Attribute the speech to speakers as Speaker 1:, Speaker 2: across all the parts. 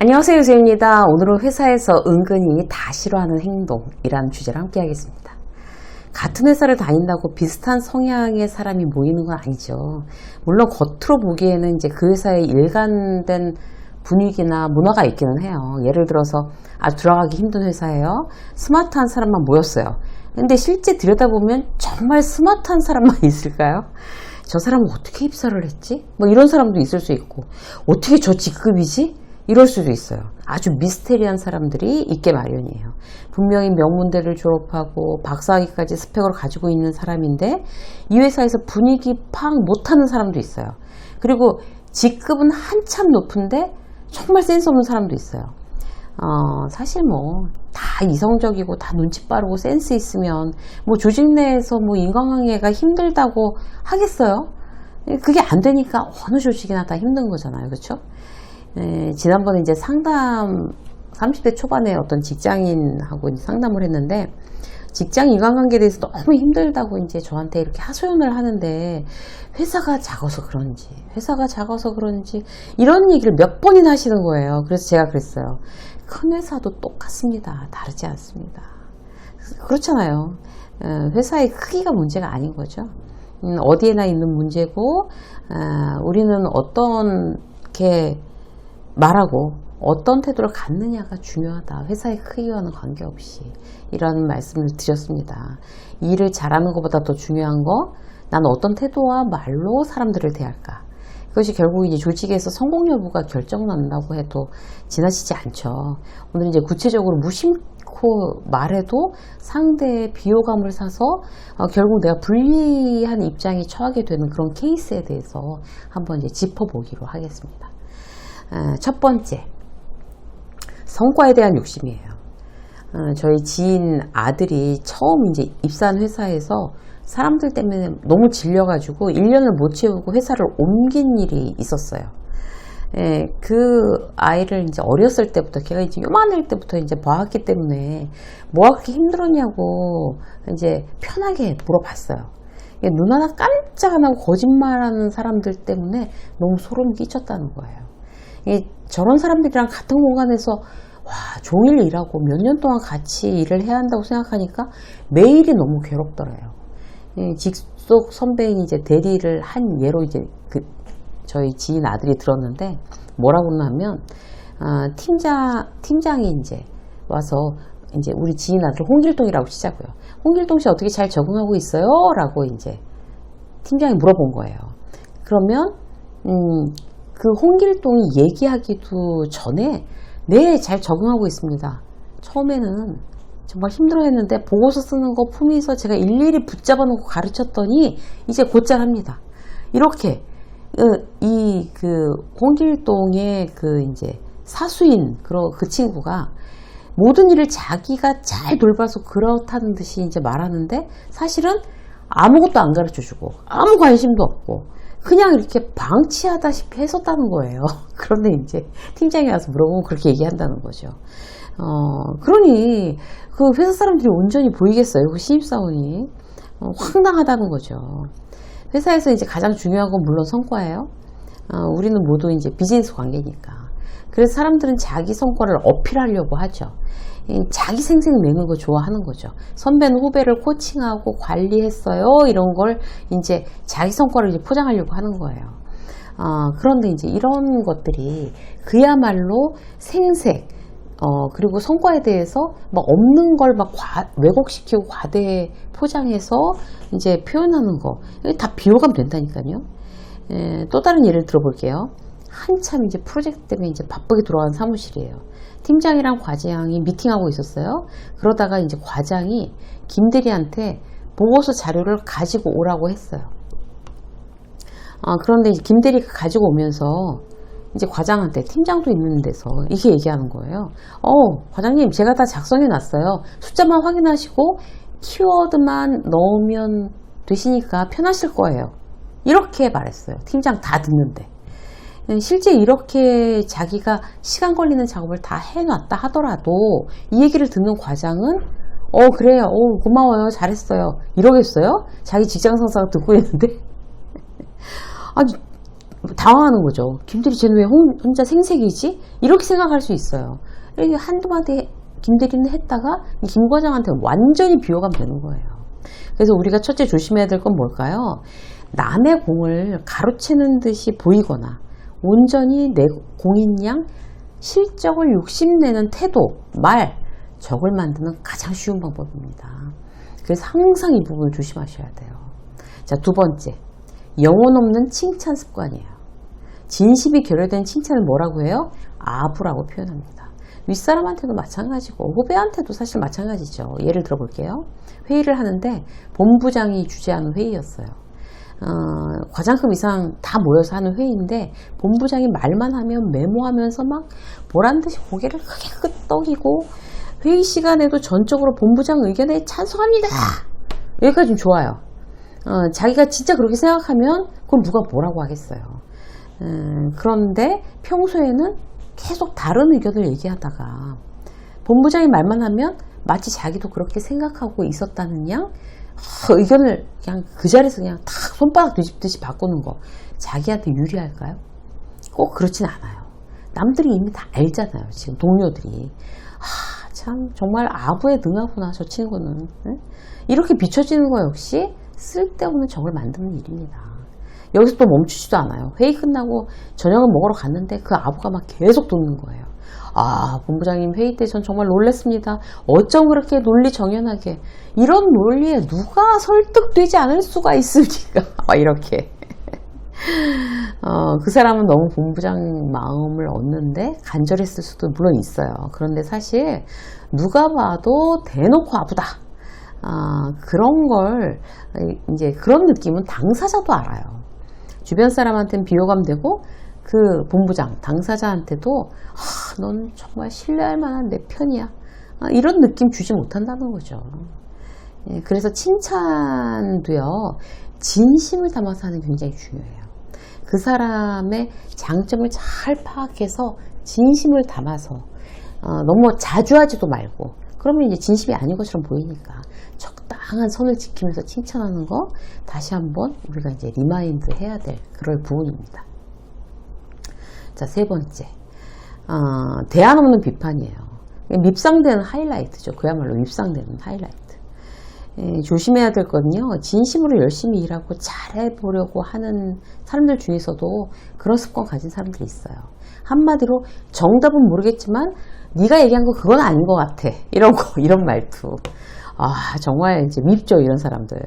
Speaker 1: 안녕하세요 유세입니다. 오늘은 회사에서 은근히 다 싫어하는 행동이라는 주제를 함께 하겠습니다. 같은 회사를 다닌다고 비슷한 성향의 사람이 모이는 건 아니죠. 물론 겉으로 보기에는 이제 그 회사의 일관된 분위기나 문화가 있기는 해요. 예를 들어서 아주 들어가기 힘든 회사예요. 스마트한 사람만 모였어요. 근데 실제 들여다보면 정말 스마트한 사람만 있을까요? 저 사람은 어떻게 입사를 했지? 뭐 이런 사람도 있을 수 있고 어떻게 저 직급이지? 이럴 수도 있어요. 아주 미스테리한 사람들이 있게 마련이에요. 분명히 명문대를 졸업하고 박사학위까지 스펙을 가지고 있는 사람인데 이 회사에서 분위기 파악 못하는 사람도 있어요. 그리고 직급은 한참 높은데 정말 센스 없는 사람도 있어요. 어, 사실 뭐, 다 이성적이고, 다 눈치 빠르고, 센스 있으면, 뭐, 조직 내에서 뭐, 인간관계가 힘들다고 하겠어요? 그게 안 되니까 어느 조직이나 다 힘든 거잖아요. 그쵸? 에, 지난번에 이제 상담, 30대 초반에 어떤 직장인하고 상담을 했는데, 직장 인간관계에 대해서 너무 힘들다고 이제 저한테 이렇게 하소연을 하는데, 회사가 작아서 그런지, 회사가 작아서 그런지, 이런 얘기를 몇 번이나 하시는 거예요. 그래서 제가 그랬어요. 큰 회사도 똑같습니다. 다르지 않습니다. 그렇잖아요. 어, 회사의 크기가 문제가 아닌 거죠. 음, 어디에나 있는 문제고, 아, 우리는 어떻게 말하고 어떤 태도를 갖느냐가 중요하다. 회사의 크기와는 관계없이. 이런 말씀을 드렸습니다. 일을 잘하는 것보다 더 중요한 거, 나는 어떤 태도와 말로 사람들을 대할까. 그것이 결국 이제 조직에서 성공 여부가 결정난다고 해도 지나치지 않죠. 오늘 이제 구체적으로 무심코 말해도 상대의 비호감을 사서 어, 결국 내가 불리한 입장에 처하게 되는 그런 케이스에 대해서 한번 이제 짚어보기로 하겠습니다. 어, 첫 번째, 성과에 대한 욕심이에요. 어, 저희 지인 아들이 처음 이제 입사한 회사에서 사람들 때문에 너무 질려가지고 1년을 못 채우고 회사를 옮긴 일이 있었어요. 예, 그 아이를 이제 어렸을 때부터 걔가 이제 요만할 때부터 이제 봐왔기 때문에 뭐가 그렇게 힘들었냐고 이제 편하게 물어봤어요. 예, 눈 하나 깜짝 안 하고 거짓말하는 사람들 때문에 너무 소름 끼쳤다는 거예요. 예, 저런 사람들이랑 같은 공간에서 와 종일 일하고 몇 년 동안 같이 일을 해야 한다고 생각하니까 매일이 너무 괴롭더래요. 예, 직속 선배인 이제 대리를 한 예로 이제 그 저희 지인 아들이 들었는데 뭐라고 하면 아, 팀장 팀장이 이제 와서 이제 우리 지인 아들 홍길동이라고 치자고요. 홍길동 씨 어떻게 잘 적응하고 있어요?라고 이제 팀장이 물어본 거예요. 그러면 음, 그 홍길동이 얘기하기도 전에 네 잘 적응하고 있습니다. 처음에는 정말 힘들어했는데 보고서 쓰는 거 품위서 제가 일일이 붙잡아 놓고 가르쳤더니 이제 곧잘 합니다. 이렇게 이 그 홍길동의 그 이제 사수인 그 친구가 모든 일을 자기가 잘 돌봐서 그렇다는 듯이 이제 말하는데 사실은 아무것도 안 가르쳐 주고 아무 관심도 없고 그냥 이렇게 방치하다시피 했었다는 거예요. 그런데 이제 팀장이 와서 물어보면 그렇게 얘기한다는 거죠. 어, 그러니 그 회사 사람들이 온전히 보이겠어요. 그 신입사원이. 어, 황당하다는 거죠. 회사에서 이제 가장 중요한 건 물론 성과예요. 어, 우리는 모두 이제 비즈니스 관계니까. 그래서 사람들은 자기 성과를 어필하려고 하죠. 자기 생생 내는 거 좋아하는 거죠. 선배는 후배를 코칭하고 관리했어요. 이런 걸 이제 자기 성과를 이제 포장하려고 하는 거예요. 어, 그런데 이제 이런 것들이 그야말로 생색, 어, 그리고 성과에 대해서 막 없는 걸 막 왜곡시키고 과대 포장해서 이제 표현하는 거. 다 비호감 된다니까요. 에, 또 다른 예를 들어볼게요. 한참 이제 프로젝트 때문에 이제 바쁘게 돌아간 사무실이에요. 팀장이랑 과장이 미팅하고 있었어요. 그러다가 이제 과장이 김대리한테 보고서 자료를 가지고 오라고 했어요. 아, 그런데 김대리가 가지고 오면서 이제 과장한테 팀장도 있는 데서 이게 얘기하는 거예요. 어, 과장님, 제가 다 작성해 놨어요. 숫자만 확인하시고 키워드만 넣으면 되시니까 편하실 거예요. 이렇게 말했어요. 팀장 다 듣는데. 실제 이렇게 자기가 시간 걸리는 작업을 다 해놨다 하더라도 이 얘기를 듣는 과장은 어 그래요 어 고마워요 잘했어요 이러겠어요 자기 직장 상사가 듣고 있는데 아니 당황하는 거죠. 김대리 쟤는 왜 혼- 혼자 생색이지? 이렇게 생각할 수 있어요. 한두 마디 김대리는 했다가 김 과장한테 완전히 비호감 되는 거예요. 그래서 우리가 첫째 조심해야 될 건 뭘까요? 남의 공을 가로채는 듯이 보이거나 온전히 내 공인 양 실적을 욕심내는 태도, 말, 적을 만드는 가장 쉬운 방법입니다. 그래서 항상 이 부분을 조심하셔야 돼요. 자, 두 번째. 영혼 없는 칭찬 습관이에요. 진심이 결여된 칭찬을 뭐라고 해요? 아부라고 표현합니다. 윗사람한테도 마찬가지고 후배한테도 사실 마찬가지죠. 예를 들어 볼게요. 회의를 하는데 본부장이 주재하는 회의였어요. 어, 과장급 이상 다 모여서 하는 회의인데 본부장이 말만 하면 메모하면서 막 보란 듯이 고개를 크게 끄덕이고 회의 시간에도 전적으로 본부장 의견에 찬성합니다. 여기까지 좋아요. 어, 자기가 진짜 그렇게 생각하면 그럼 누가 뭐라고 하겠어요. 음, 그런데 평소에는 계속 다른 의견을 얘기하다가 본부장이 말만 하면 마치 자기도 그렇게 생각하고 있었다는 양 어, 의견을 그냥 그 자리에서 그냥 탁 손바닥 뒤집듯이 바꾸는 거 자기한테 유리할까요? 꼭 그렇진 않아요. 남들이 이미 다 알잖아요. 지금 동료들이. 하, 참 정말 아부에 능하구나 저 친구는. 응? 이렇게 비춰지는 거 역시 쓸데없는 적을 만드는 일입니다. 여기서 또 멈추지도 않아요. 회의 끝나고 저녁을 먹으러 갔는데 그 아부가 막 계속 돕는 거예요. 아, 본부장님 회의 때 전 정말 놀랬습니다. 어쩜 그렇게 논리 정연하게 이런 논리에 누가 설득되지 않을 수가 있습니까? 막 이렇게. 어, 그 사람은 너무 본부장 마음을 얻는데 간절했을 수도 물론 있어요. 그런데 사실 누가 봐도 대놓고 아부다. 아, 그런 걸 이제 그런 느낌은 당사자도 알아요. 주변 사람한테는 비호감 되고 그 본부장 당사자한테도 아, 넌 정말 신뢰할 만한 내 편이야. 아, 이런 느낌 주지 못한다는 거죠. 예, 그래서 칭찬도요 진심을 담아서 하는 게 굉장히 중요해요. 그 사람의 장점을 잘 파악해서 진심을 담아서 어, 너무 자주 하지도 말고 그러면 이제 진심이 아닌 것처럼 보이니까 적당한 선을 지키면서 칭찬하는 거 다시 한번 우리가 이제 리마인드 해야 될 그럴 부분입니다. 자, 세 번째. 어, 대안 없는 비판이에요. 밉상되는 하이라이트죠. 그야말로 밉상되는 하이라이트. 예, 조심해야 될 건요. 진심으로 열심히 일하고 잘해보려고 하는 사람들 중에서도 그런 습관 가진 사람들이 있어요. 한마디로 정답은 모르겠지만 네가 얘기한 거 그건 아닌 것 같아. 이런 거, 이런 말투. 아, 정말 이제 밉죠, 이런 사람들.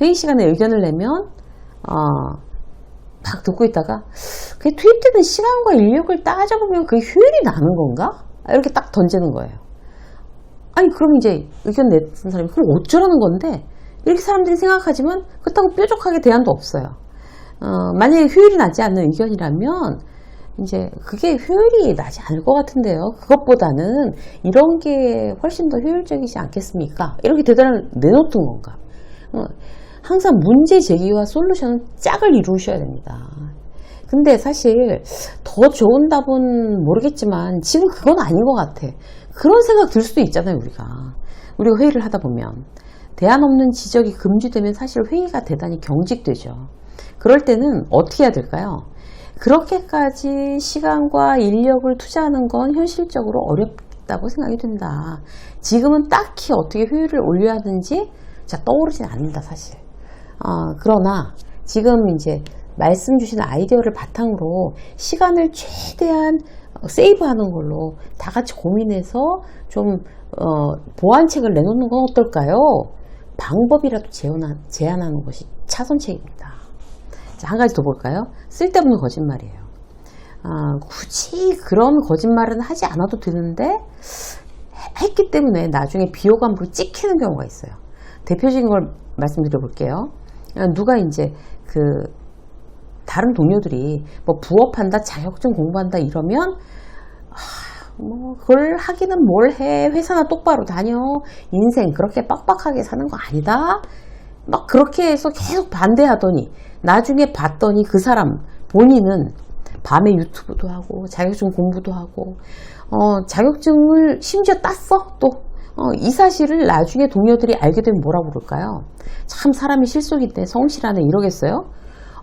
Speaker 1: 회의 시간에 의견을 내면, 어, 막 듣고 있다가, 그게 투입되는 시간과 인력을 따져보면 그게 효율이 나는 건가? 이렇게 딱 던지는 거예요. 아니, 그럼 이제 의견 낸 사람이, 그럼 어쩌라는 건데? 이렇게 사람들이 생각하지만, 그렇다고 뾰족하게 대안도 없어요. 어, 만약에 효율이 나지 않는 의견이라면, 이제 그게 효율이 나지 않을 것 같은데요. 그것보다는 이런 게 훨씬 더 효율적이지 않겠습니까? 이렇게 대단을 내놓던 건가? 어, 항상 문제 제기와 솔루션은 짝을 이루셔야 됩니다. 근데 사실 더 좋은 답은 모르겠지만 지금 그건 아닌 것 같아. 그런 생각 들 수도 있잖아요, 우리가. 우리가 회의를 하다 보면. 대안 없는 지적이 금지되면 사실 회의가 대단히 경직되죠. 그럴 때는 어떻게 해야 될까요? 그렇게까지 시간과 인력을 투자하는 건 현실적으로 어렵다고 생각이 든다. 지금은 딱히 어떻게 효율을 올려야 하는지 자, 떠오르진 않는다, 사실. 어, 그러나 지금 이제 말씀 주신 아이디어를 바탕으로 시간을 최대한 세이브하는 걸로 다 같이 고민해서 좀 어, 보완책을 내놓는 건 어떨까요? 방법이라도 제안하, 제안하는 것이 차선책입니다. 자, 한 가지 더 볼까요? 쓸데없는 거짓말이에요. 아, 굳이 그런 거짓말은 하지 않아도 되는데 했기 때문에 나중에 비호감으로 찍히는 경우가 있어요. 대표적인 걸 말씀드려 볼게요. 누가 이제 그 다른 동료들이 뭐 부업한다, 자격증 공부한다 이러면 아, 뭐 그걸 하기는 뭘 해? 회사나 똑바로 다녀. 인생 그렇게 빡빡하게 사는 거 아니다. 막 그렇게 해서 계속 반대하더니 나중에 봤더니 그 사람 본인은 밤에 유튜브도 하고 자격증 공부도 하고 어, 자격증을 심지어 땄어 또. 어, 이 사실을 나중에 동료들이 알게 되면 뭐라고 그럴까요? 참 사람이 실속인데 성실하네 이러겠어요?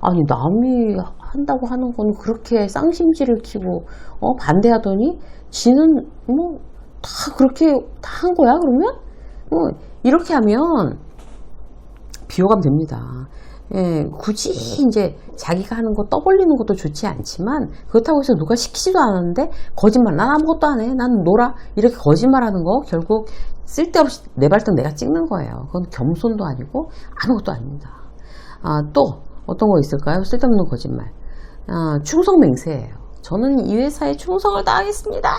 Speaker 1: 아니 남이 한다고 하는 건 그렇게 쌍심지를 키고 어, 반대하더니 지는 뭐 다 그렇게 다 한 거야 그러면 뭐 이렇게 하면 비호감 됩니다. 예, 굳이 이제 자기가 하는 거 떠벌리는 것도 좋지 않지만 그렇다고 해서 누가 시키지도 않았는데 거짓말 난 아무것도 안 해. 난 놀아. 이렇게 거짓말하는 거 결국 쓸데없이 내 발등 내가 찍는 거예요. 그건 겸손도 아니고 아무것도 아닙니다. 아, 또 어떤 거 있을까요? 쓸데없는 거짓말. 아, 충성맹세예요. 저는 이 회사에 충성을 다하겠습니다.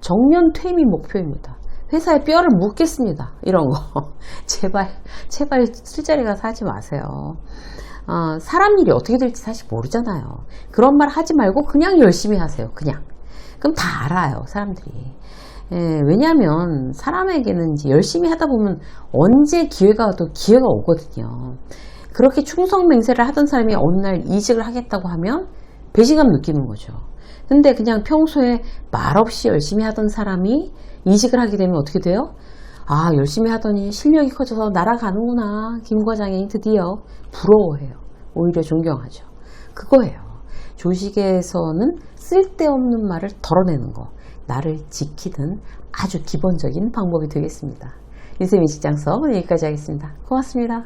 Speaker 1: 정년 퇴임이 목표입니다. 회사에 뼈를 묻겠습니다. 이런 거. 제발, 제발 술자리 가서 하지 마세요. 어, 사람 일이 어떻게 될지 사실 모르잖아요. 그런 말 하지 말고 그냥 열심히 하세요. 그냥. 그럼 다 알아요. 사람들이. 예, 왜냐하면 사람에게는 이제 열심히 하다 보면 언제 기회가 와도 기회가 오거든요. 그렇게 충성맹세를 하던 사람이 어느 날 이직을 하겠다고 하면 배신감 느끼는 거죠. 근데 그냥 평소에 말없이 열심히 하던 사람이 이직을 하게 되면 어떻게 돼요? 아, 열심히 하더니 실력이 커져서 날아가는구나. 김 과장이 드디어 부러워해요. 오히려 존경하죠. 그거예요. 조직에서는 쓸데없는 말을 덜어내는 거. 나를 지키는 아주 기본적인 방법이 되겠습니다. 인생의 직장서 오늘 여기까지 하겠습니다. 고맙습니다.